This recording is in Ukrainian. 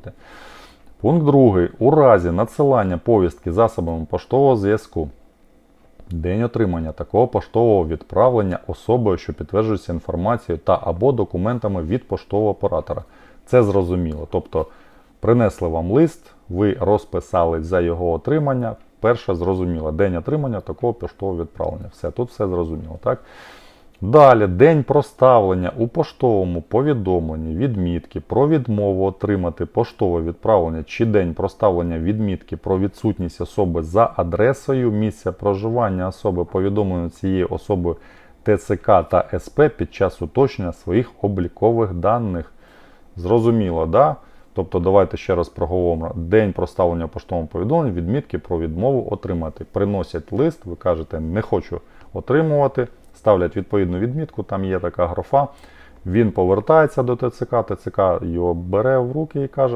використовуєте. Пункт 2. У разі надсилання повістки засобами поштового зв'язку. День отримання такого поштового відправлення особою, що підтверджується інформацією та або документами від поштового оператора. Це зрозуміло. Тобто принесли вам лист, ви розписались за його отримання. Перше зрозуміло, день отримання такого поштового відправлення. Все, тут все зрозуміло, так? Далі, день проставлення у поштовому повідомленні відмітки про відмову отримати поштове відправлення чи день проставлення відмітки про відсутність особи за адресою місця проживання особи, повідомлено цією особою ТЦК та СП під час уточнення своїх облікових даних. Зрозуміло, да? Тобто давайте ще раз проговоримо. День проставлення поштовому повідомленні, відмітки про відмову отримати. Приносять лист, ви кажете, не хочу отримувати, ставлять відповідну відмітку, там є така графа. Він повертається до ТЦК, ТЦК його бере в руки і каже,